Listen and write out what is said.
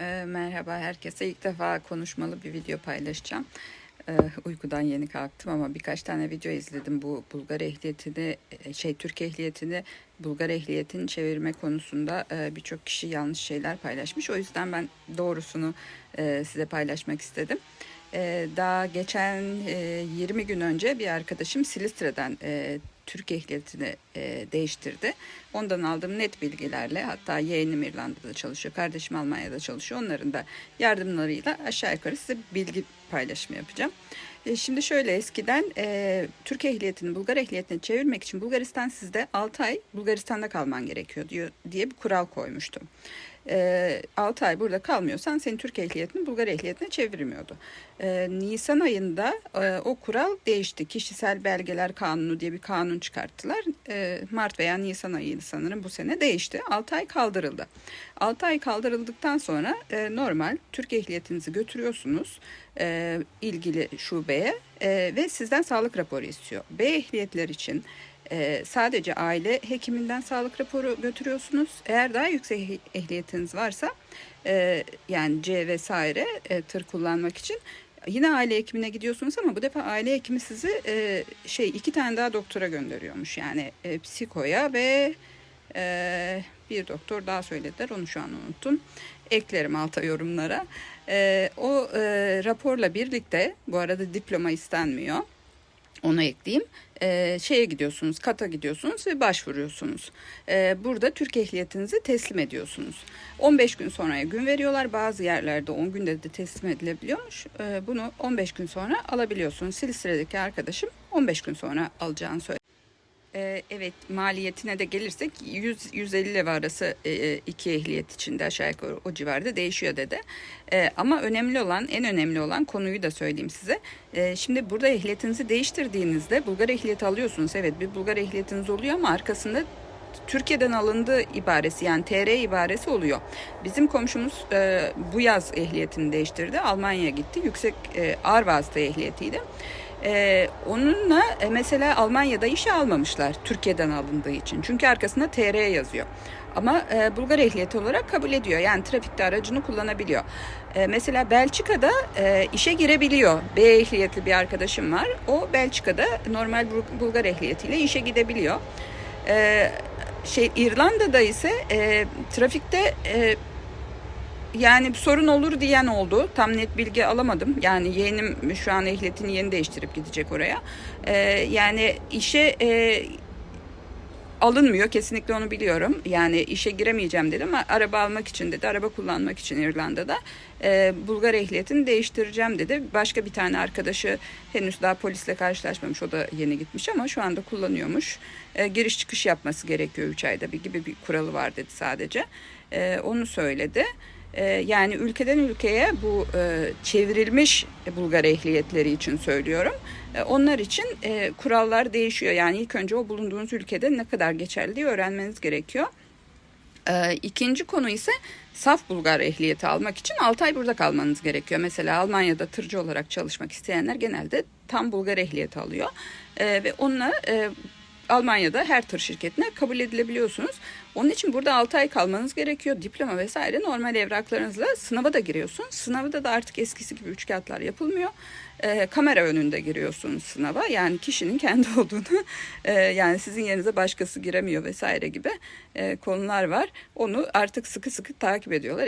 Ee, Merhaba herkese. İlk defa konuşmalı bir video paylaşacağım. Ee, Uykudan yeni kalktım ama birkaç tane video izledim. Bu Bulgar ehliyetini, e, şey Türk ehliyetini Bulgar ehliyetini çevirme konusunda e, birçok kişi yanlış şeyler paylaşmış. O yüzden ben doğrusunu e, size paylaşmak istedim. Daha geçen e, 20 gün önce bir arkadaşım Silistre'den Türk ehliyetini e, değiştirdi. Ondan aldığım net bilgilerle hatta yeğenim İrlanda'da çalışıyor, kardeşim Almanya'da çalışıyor. Onların da yardımlarıyla aşağı yukarı size bilgi paylaşımı yapacağım. E, şimdi şöyle eskiden e, Türk ehliyetini Bulgar ehliyetine çevirmek için Bulgaristan sizde 6 ay Bulgaristan'da kalman gerekiyor diyor, diye bir kural koymuştu. E, 6 ay burada kalmıyorsan senin Türk ehliyetini Bulgar ehliyetine çevirmiyordu. E, Nisan ayında e, o kural değişti. Kişisel belgeler kanunu diye bir kanun çıkarttılar. E, Mart veya Nisan ayıydı sanırım bu sene değişti. 6 ay kaldırıldı. 6 ay kaldırıldıktan sonra e, normal Türk ehliyetinizi götürüyorsunuz e, ilgili şubeye e, ve sizden sağlık raporu istiyor. B ehliyetler için e, sadece aile hekiminden sağlık raporu götürüyorsunuz. Eğer daha yüksek eh- ehliyetiniz varsa e, yani C vesaire e, tır kullanmak için yine aile hekimine gidiyorsunuz ama bu defa aile hekimi sizi e, şey iki tane daha doktora gönderiyormuş. Yani e, psikoya ve e, bir doktor daha söylediler onu şu an unuttum. Eklerim alta yorumlara. E, o e, raporla birlikte bu arada diploma istenmiyor. Onu ekleyeyim. Ee, şeye gidiyorsunuz, kata gidiyorsunuz ve başvuruyorsunuz. Ee, burada Türk ehliyetinizi teslim ediyorsunuz. 15 gün sonraya gün veriyorlar. Bazı yerlerde 10 günde de teslim edilebiliyormuş. Ee, bunu 15 gün sonra alabiliyorsunuz. Silistre'deki arkadaşım 15 gün sonra alacağını söyledi. Ee, Evet maliyetine de gelirsek 100-150 lira arası e, iki ehliyet içinde aşağı yukarı o civarda değişiyor dedi. Ee, Ama önemli olan en önemli olan konuyu da söyleyeyim size. Ee, Şimdi burada ehliyetinizi değiştirdiğinizde Bulgar ehliyeti alıyorsunuz. Evet bir Bulgar ehliyetiniz oluyor ama arkasında Türkiye'den alındığı ibaresi yani TR ibaresi oluyor. Bizim komşumuz e, bu yaz ehliyetini değiştirdi. Almanya'ya gitti. Yüksek e, ağır vasıta ehliyetiydi. E, onunla e, mesela Almanya'da işe almamışlar Türkiye'den alındığı için. Çünkü arkasında TR yazıyor. Ama e, Bulgar ehliyeti olarak kabul ediyor. Yani trafikte aracını kullanabiliyor. E, mesela Belçika'da e, işe girebiliyor. B ehliyetli bir arkadaşım var. O Belçika'da normal Bul- Bulgar ehliyetiyle işe gidebiliyor. E, şey İrlanda'da ise e, trafikte e, yani sorun olur diyen oldu. Tam net bilgi alamadım. Yani yeğenim şu an ehliyetini yeni değiştirip gidecek oraya. E, yani işe e, alınmıyor kesinlikle onu biliyorum. Yani işe giremeyeceğim dedi ama araba almak için dedi. Araba kullanmak için İrlanda'da e, Bulgar ehliyetini değiştireceğim dedi. Başka bir tane arkadaşı henüz daha polisle karşılaşmamış. O da yeni gitmiş ama şu anda kullanıyormuş. E, giriş çıkış yapması gerekiyor 3 ayda bir gibi bir kuralı var dedi sadece. E, onu söyledi. E, yani ülkeden ülkeye bu e, çevrilmiş Bulgar ehliyetleri için söylüyorum. E, onlar için e, kurallar değişiyor. Yani ilk önce o bulunduğunuz ülkede ne kadar geçerli öğrenmeniz gerekiyor. E, ikinci konu ise saf Bulgar ehliyeti almak için 6 ay burada kalmanız gerekiyor. Mesela Almanya'da tırcı olarak çalışmak isteyenler genelde tam Bulgar ehliyeti alıyor. Ve onunla e, Almanya'da her tır şirketine kabul edilebiliyorsunuz. Onun için burada 6 ay kalmanız gerekiyor. Diploma vesaire normal evraklarınızla sınava da giriyorsun. Sınavda da artık eskisi gibi üç kağıtlar yapılmıyor. Ee, kamera önünde giriyorsunuz sınava. Yani kişinin kendi olduğunu e, yani sizin yerinize başkası giremiyor vesaire gibi e, konular var. Onu artık sıkı sıkı takip ediyorlar.